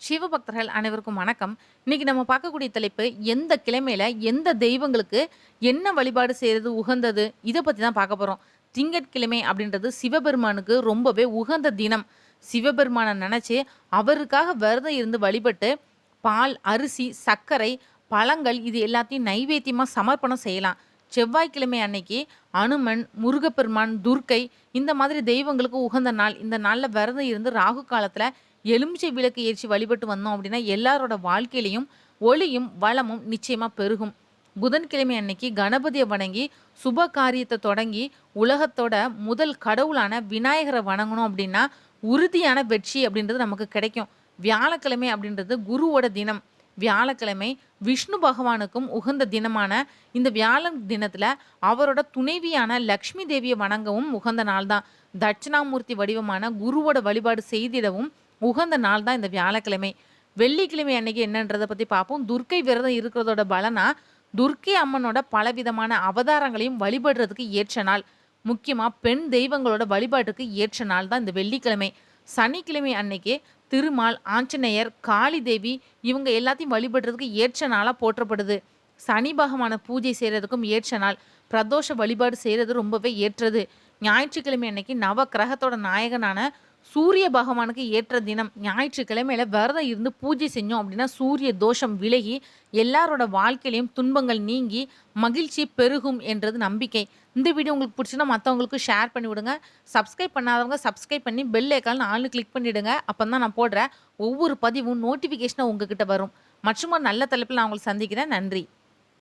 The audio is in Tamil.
சிவபக்தர்கள் அனைவருக்கும் வணக்கம். இன்னைக்கு நம்ம பார்க்கக்கூடிய தலைப்பு எந்த கிழமையில எந்த தெய்வங்களுக்கு என்ன வழிபாடு செய்யறது உகந்தது? இதை பத்தி தான் பார்க்க போறோம். திங்கட்கிழமை அப்படின்றது சிவபெருமானுக்கு ரொம்பவே உகந்த தினம். சிவபெருமானை நினைச்சு அவருக்காக விரதம் இருந்து வழிபட்டு பால் அரிசி சர்க்கரை பழங்கள் இது எல்லாத்தையும் நைவேத்தியமா சமர்ப்பணம் செய்யலாம். செவ்வாய்க்கிழமை அன்னைக்கு அனுமன் முருகப்பெருமான் துர்க்கை இந்த மாதிரி தெய்வங்களுக்கு உகந்த நாள். இந்த நாளில் விரதம் இருந்து ராகு காலத்தில் எலுமிச்சை விளக்கு ஏற்றி வழிபட்டு வந்தோம் அப்படின்னா எல்லாரோட வாழ்க்கையிலையும் ஒளியும் வளமும் நிச்சயமாக பெருகும். புதன்கிழமை அன்னைக்கு கணபதியை வணங்கி சுப காரியத்தை தொடங்கி உலகத்தோட முதல் கடவுளான விநாயகரை வணங்கணும் அப்படின்னா உறுதியான வெற்றி அப்படின்றது நமக்கு கிடைக்கும். வியாழக்கிழமை அப்படின்றது குருவோட தினம். வியாழக்கிழமை விஷ்ணு பகவானுக்கும் உகந்த தினமான இந்த வியாழன் தினத்தில் அவரோட துணைவியான லக்ஷ்மி தேவியை வணங்கவும் உகந்த நாள் தான் தட்சிணாமூர்த்தி வடிவமான குருவோட வழிபாடு செய்திடவும் உகந்த நாள் தான் இந்த வியாழக்கிழமை. வெள்ளிக்கிழமை அன்னைக்கு என்னன்றதை பற்றி பார்ப்போம். துர்க்கை விரதம் இருக்கிறதோட பலனா துர்க்கை அம்மனோட பலவிதமான அவதாரங்களையும் வழிபடுறதுக்கு ஏற்ற நாள். முக்கியமாக பெண் தெய்வங்களோட வழிபாட்டுக்கு ஏற்ற நாள் தான் இந்த வெள்ளிக்கிழமை. சனிக்கிழமை அன்னைக்கு திருமால் ஆஞ்சநேயர் காளி தேவி இவங்க எல்லாத்தையும் வழிபடுறதுக்கு ஏற்ற நாளாக போற்றப்படுது. சனி பகவான பூஜை செய்கிறதுக்கும் ஏற்ற நாள். பிரதோஷ வழிபாடு செய்கிறது ரொம்பவே ஏற்றது. ஞாயிற்றுக்கிழமை அன்னைக்கு நவ கிரகத்தோட நாயகனான சூரிய பகவானுக்கு ஏற்ற தினம் ஞாயிற்றுக்கிழமையில விரதம் இருந்து பூஜை செஞ்சோம் அப்படின்னா சூரிய தோஷம் விலகி எல்லாரோட வாழ்க்கையிலையும் துன்பங்கள் நீங்கி மகிழ்ச்சி பெருகும் என்றது நம்பிக்கை. இந்த வீடியோ உங்களுக்கு பிடிச்சுன்னா மற்றவங்களுக்கு ஷேர் பண்ணி விடுங்க. சப்ஸ்கிரைப் பண்ணாதவங்க சப்ஸ்கிரைப் பண்ணி பெல் ஐக்கான் ஆள்னு கிளிக் பண்ணிவிடுங்க அப்போ தான் நான் போடுற ஒவ்வொரு பதிவும் நோட்டிஃபிகேஷனாக உங்ககிட்ட வரும். மற்றும் ஒரு நல்ல தலைப்பில் நான் உங்களுக்கு சந்திக்கிறேன். நன்றி.